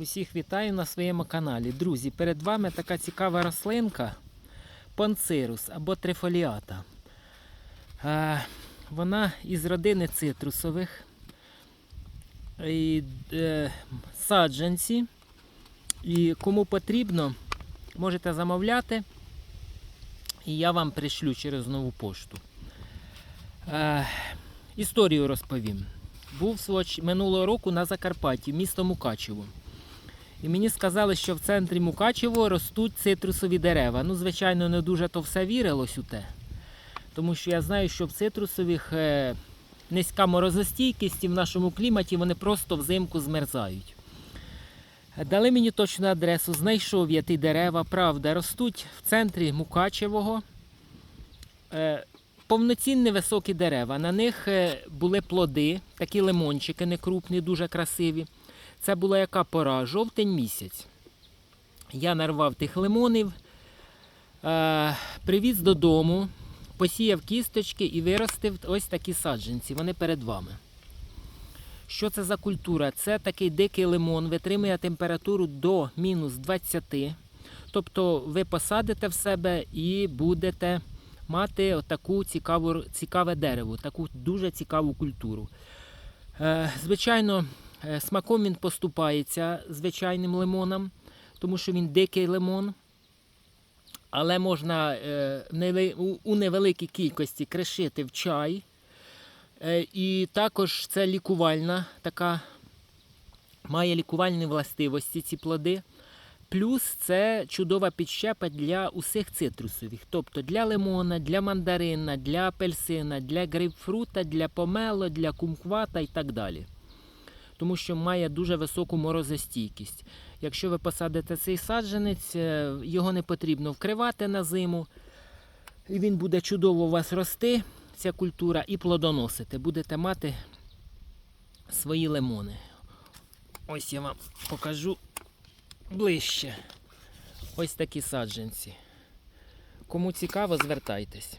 Усіх вітаю на своєму каналі. Друзі, перед вами така цікава рослинка панцирус або трифоліата. Вона із родини цитрусових. І, е, саджанці. І кому потрібно, можете замовляти. І я вам пришлю через нову пошту. Історію розповім. Був минулого року на Закарпатті, місто Мукачево. І мені сказали, що в центрі Мукачево ростуть цитрусові дерева. Ну, звичайно, не дуже то все вірилось у те. Тому що я знаю, що в цитрусових е, низька морозостійкість і в нашому кліматі вони просто взимку змерзають. Дали мені точну адресу, знайшов я ті дерева, правда, ростуть в центрі Мукачевого. Е, повноцінні високі дерева. На них е, були плоди, такі лимончики некрупні, дуже красиві. Це була яка пора? Жовтень місяць. Я нарвав тих лимонів, е, привіз додому, посіяв кісточки і виростив ось такі саджанці. Вони перед вами. Що це за культура? Це такий дикий лимон, витримує температуру до мінус 20. Тобто ви посадите в себе і будете мати таку цікаву, цікаве дерево, таку дуже цікаву культуру. Е, звичайно, смаком він поступається звичайним лимоном, тому що він дикий лимон. Але можна е, у невеликій кількості кришити в чай. Е, І також це лікувальна така, має лікувальні властивості ці плоди. Плюс це чудова підщепа для усіх цитрусових, тобто для лимона, для мандарина, для апельсина, для грейпфрута, для помело, для кумквата і так далі. Тому що має дуже високу морозостійкість. Якщо ви посадите цей саджанець, е, його не потрібно вкривати на зиму. І він буде чудово у вас рости, ця культура, і плодоносити. Будете мати свої лимони. Ось я вам покажу ближче. Ось такі саджанці. Кому цікаво, звертайтесь.